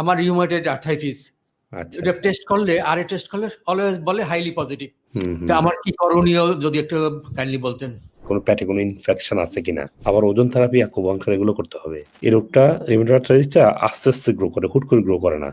আমার rheumatoid arthritis আচ্ছা, এটা। টেস্ট করলে আরে টেস্ট করলে অলওয়েজ বলে হাইলি পজিটিভ। তা আমার কি করণীয় যদি একটু কাইন্ডলি বলতেন? কোনো পেটে কোনো ইনফেকশন আছে কিনা? আবার ওজন থেরাপি আকুপাঙ্কার এগুলো করতে হবে। এই রোগটা রিউমাটয়েড আর্থ্রাইটিসটা আস্তে আস্তে গ্রো করে হুট করে গ্রো করে না।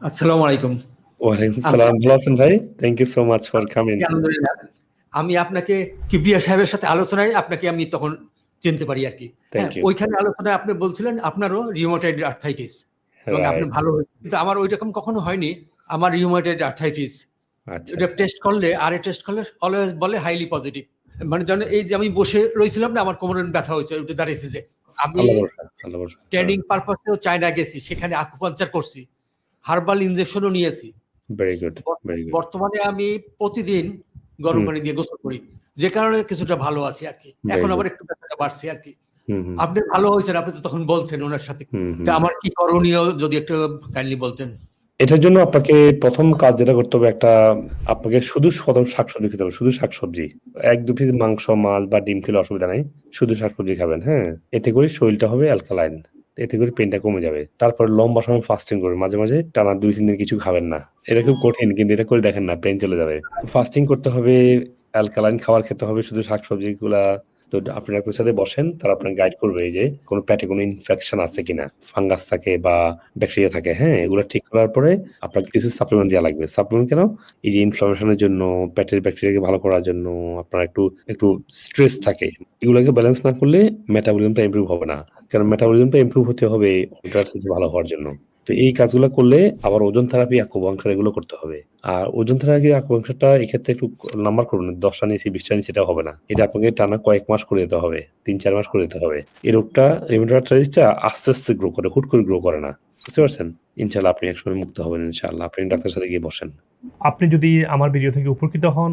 আসসালামু আলাইকুম। ওয়ালাইকুম সালাম ভালো আছেন ভাই? Thank you so much for coming আলহামদুলিল্লাহ। আমি আপনাকে কিবরিয়া সাহেবের সাথে আলোচনায় আপনাকে আমি তখন চিনতে পারি আর কি। হ্যাঁ, ওইখানে আলোচনায় আপনি বলছিলেন আপনারও রিউমাটয়েড আর্থাইটিস এবং আপনি ভালো কিন্তু আমার ওই রকম কখনো হয়নি আমার রিউমাটয়েড আর্থাইটিস আচ্ছা এটা আচ্ছা। টেস্ট করলে আরে টেস্ট করলে অলওয়েজ বলে হাইলি পজিটিভ মানে যেন এই যে আমি বসে রয়েছিলাম না আমার কোমরের ব্যথা হয়েছে ওটা দাঁড়িয়েছে যে আমি ট্রেনিং পারপাসেও চায়না গেছি সেখানে আকুপাঞ্চার করছি। হার্বাল ইনজেকশনও নিয়েছি। ভেরি গুড বর্তমানে আমি প্রতিদিন গরম পানি দিয়ে গোসল করি। যে কারণে কিছুটা ভালো আছি আর কি। এখন আবার একটু ব্যথাটা বাড়ছে আর কি। আপনি ভালো হয়েছেন আপনি তো তখন বলছেন ওনার সাথে। আমার কি করণীয় যদি একটু কাইন্ডলি বলতেন? এটার জন্য আপনাকে প্রথম কাজ যেটা করতে হবে একটা আপনাকে শুধু শাকসবজি খেতে হবে শুধু শাকসবজি। এক দু পিস মাংস মাছ বা ডিম খেলে অসুবিধা নাই শুধু শাকসবজি খাবেন হ্যাঁ? এতে করে শরীরটা হবে অ্যালকালাইন এতে করে পেনটা কমে যাবে। তারপর লম্বা সময় ফাস্টিং করবেন, মাঝে মাঝে টানা দুই তিন দিন কিছু খাবেন না। এটা খুব কঠিন, কিন্তু এটা করে দেখেন না পেন চলে যাবে। ফাস্টিং করতে হবে অ্যালকালাইন খাবার খেতে হবে, শুধু শাকসবজি গুলা তো আপনি ডাক্তারের সাথে বসেন, তারা আপনাকে গাইড করবে যে কোনো প্যাটে কোনো ইনফেকশন আছে কিনা ফাঙ্গাস থাকে বা ব্যাকটেরিয়া থাকে হ্যাঁ এগুলো ঠিক করার পরে আপনাকে কিছু সাপ্লিমেন্ট দেওয়া লাগবে। সাপ্লিমেন্ট কেন? এই যে ইনফ্লামেশনের জন্য, পেটের ব্যাকটেরিয়াকে ভালো করার জন্য, আপনার একটু একটু স্ট্রেস থাকে। এগুলোকে ব্যালেন্স না করলে মেটাবলিজমটা ইমপ্রুভ হবে না। কারণ মেটাবলিজমটা ইমপ্রুভ হতে হবে ভালো হওয়ার জন্য। তো এই কাজগুলো করলে আবার ওজন থেরাপি আকুপাঙ্কার এগুলো করতে হবে। আর ওজন থেরাপি আকুপাঙ্কারটা এক্ষেত্রে একটু নাম্বার করবেন দশটা নিয়েছি, বিশটা নিয়েছি সেটা হবে না। এটা আপনাকে টানা কয়েক মাস করে দিতে হবে, তিন চার মাস করে দিতে হবে। এই রোগটা আর্থ্রাইটিসটা আস্তে আস্তে গ্রো করে, হুট করে গ্রো করে না। বুঝতে পারছেন? ইনশাল্লাহ আপনি একসময় মুক্ত হবেন ইনশাল্লাহ আপনি ডাক্তারের সাথে গিয়ে বসেন। আপনি যদি আমার ভিডিও থেকে উপকৃত হন